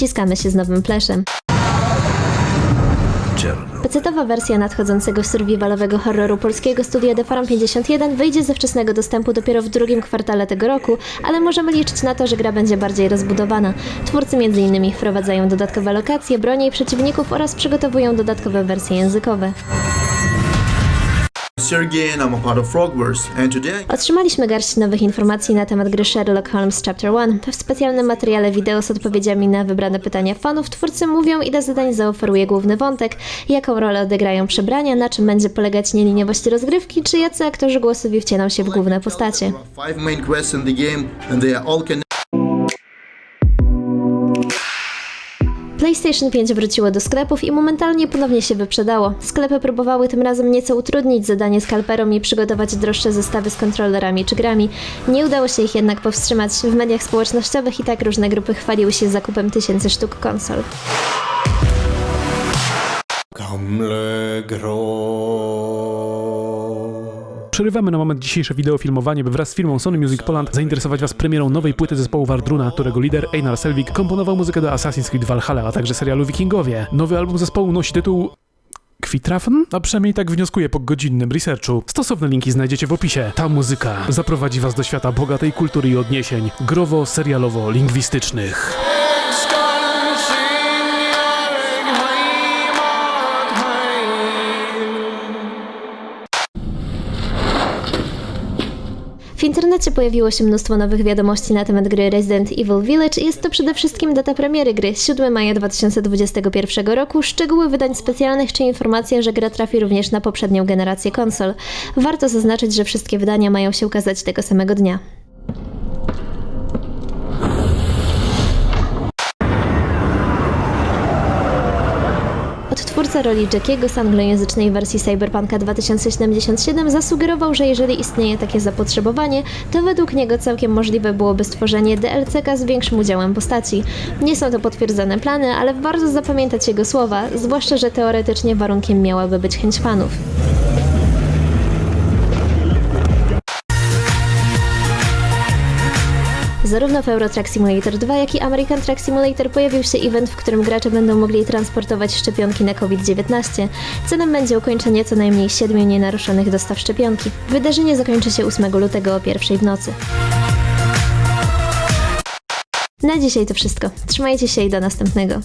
ściskamy się z nowym fleszem. Pecetowa wersja nadchodzącego survivalowego horroru polskiego studia The Farm 51 wyjdzie ze wczesnego dostępu dopiero w drugim kwartale tego roku, ale możemy liczyć na to, że gra będzie bardziej rozbudowana. Twórcy m.in. wprowadzają dodatkowe lokacje, bronie i przeciwników oraz przygotowują dodatkowe wersje językowe. Otrzymaliśmy garść nowych informacji na temat gry Sherlock Holmes Chapter 1. W specjalnym materiale wideo z odpowiedziami na wybrane pytania fanów twórcy mówią, ile zadań zaoferuje główny wątek, jaką rolę odegrają przebrania, na czym będzie polegać nieliniowość rozgrywki, czy jacy aktorzy głosowi wcielą się w główne postacie. PlayStation 5 wróciło do sklepów i momentalnie ponownie się wyprzedało. Sklepy próbowały tym razem nieco utrudnić zadanie skalperom i przygotować droższe zestawy z kontrolerami czy grami. Nie udało się ich jednak powstrzymać. W mediach społecznościowych i tak różne grupy chwaliły się zakupem tysięcy sztuk konsol. Comme le gros. Przerywamy na moment dzisiejsze wideofilmowanie, by wraz z firmą Sony Music Poland zainteresować Was premierą nowej płyty zespołu Wardruna, którego lider Einar Selvik komponował muzykę do Assassin's Creed Valhalla, a także serialu Wikingowie. Nowy album zespołu nosi tytuł Kwitrafen? A przynajmniej tak wnioskuję po godzinnym researchu. Stosowne linki znajdziecie w opisie. Ta muzyka zaprowadzi was do świata bogatej kultury i odniesień, growo-serialowo-lingwistycznych. W internecie pojawiło się mnóstwo nowych wiadomości na temat gry Resident Evil Village i jest to przede wszystkim data premiery gry 7 maja 2021 roku, szczegóły wydań specjalnych czy informacja, że gra trafi również na poprzednią generację konsol. Warto zaznaczyć, że wszystkie wydania mają się ukazać tego samego dnia. Odtwórca roli Jackiego z anglojęzycznej wersji Cyberpunka 2077 zasugerował, że jeżeli istnieje takie zapotrzebowanie, to według niego całkiem możliwe byłoby stworzenie DLC-ka z większym udziałem postaci. Nie są to potwierdzone plany, ale warto zapamiętać jego słowa, zwłaszcza, że teoretycznie warunkiem miałaby być chęć fanów. Zarówno w Euro Truck Simulator 2, jak i American Truck Simulator pojawił się event, w którym gracze będą mogli transportować szczepionki na COVID-19. Celem będzie ukończenie co najmniej siedmiu nienaruszonych dostaw szczepionki. Wydarzenie zakończy się 8 lutego o pierwszej w nocy. Na dzisiaj to wszystko. Trzymajcie się i do następnego.